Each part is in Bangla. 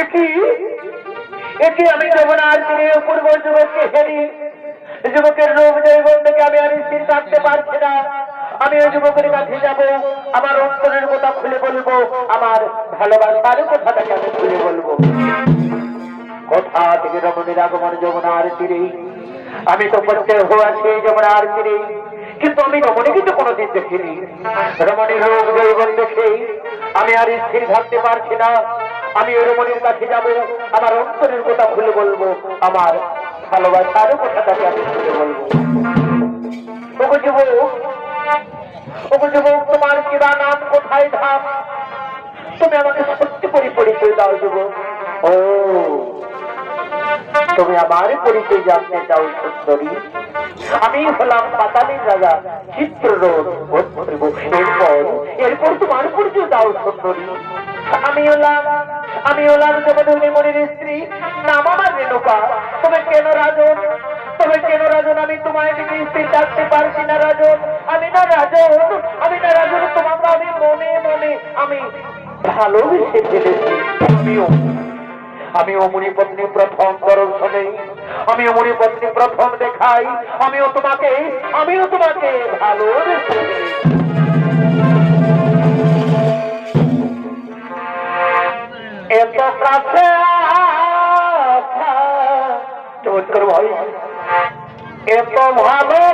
একই একই আমি যমুনার তীরে পূর্ব যুবককে হেরি যুবকের রূপ জৈবন থেকে আমি আর স্থির থাকতে পারছি না। আমি ওই যুবকের কাছে যাব, আমার অন্তরের কথা খুলে বলব, আমার ভালোবাসার কথাটাকে আমি খুলে বলব। কোথা থেকে আগমন তীরে। আমি তো প্রত্যেক আছি যমুনার তীরে। কিন্তু আমি রমণীকে তো কোনোদিন দেখিনি। রমণীর রূপ জৈবন দেখে আমি আর স্থির থাকতে পারছি না। আমি রমণীর কাছে যাব, আমার অন্তরের কথা খুলে বলব, আমার ভালোবাসার কথাটাকে আমি খুলে বলব। তোমার কিবা নাম কোথায় ধাম? তুমি আমাকে সত্যি করে পরিচয় দাও যুবক। ও, তুমি আমার পরিচয় জানতে চাও সুন্দরী। আমি হলাম পাতালির রাজা চিত্ররোধ এরপর এরপর তোমার পরিচয় দাও সুন্দরী। আমি হলাম আমি হলাম জগদগ্নি মনির স্ত্রী। নাম আমার রেণুকা। তুমি কেন রাজন? তবে কেন রাজন? আমি তোমায় দিকে স্ত্রী থাকতে পারছি না রাজন, আমি না রাজন, আমি না রাজন, তোমাকে আমি মনে মনে আমি ভালোবেসে ফেলেছি। আমিও আমি অমনি পত্নী প্রথম দর্শনে আমি অমনি পত্নী প্রথম দেখাই। আমিও তোমাকে আমিও তোমাকে ফেলেছি। এত কাছে এত ভালোবাসা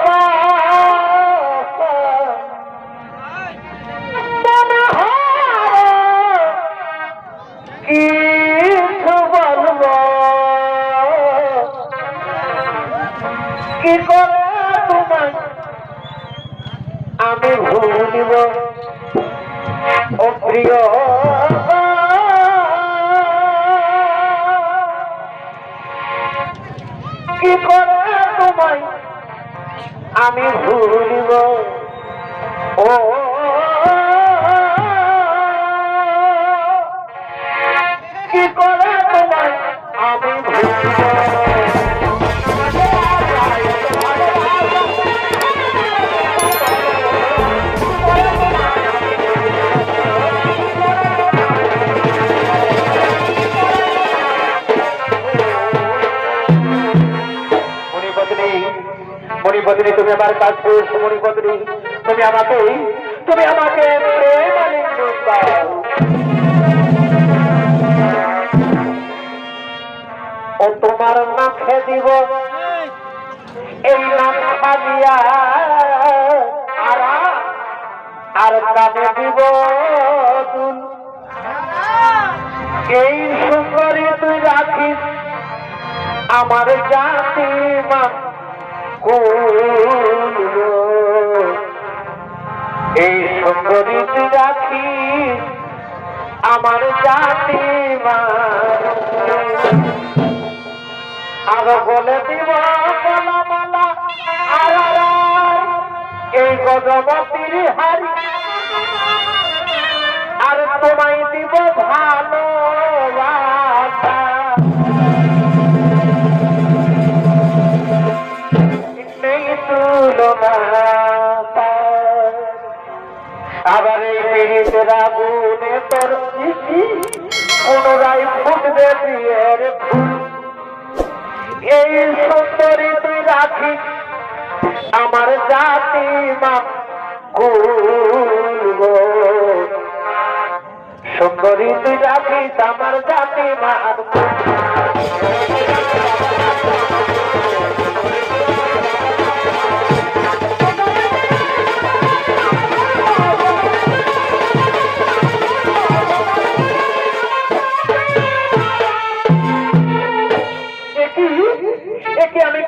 কি করে তোমায়? আমি ভুলিব। কি করে তোমায়? আমি ভুলিব। ও কি করে তোমায়? আমি ভুলিব। মণিপত্নী, তুমি আমার কাছে মণিপত্নী। তুমি আমাকে তুমি আমাকে ও তোমার নামে দিব এই নাম খাদিয়া আর কানে দিব এই সুন্দরী তুই রাখিস আমার জাতি মা এই সুন্দরী রাখিস আমার জাতি আর বলে দিব এই গজবতীর হারি। আর তোমায় দিব ভালো আবার এই পিড়িতের আগুনে তোর পুনরায় ফুটবে বিয়ের এই সুন্দরী তুই রাখি, আমার জাতি মা সুন্দরী তুই রাখিস, আমার জাতি মা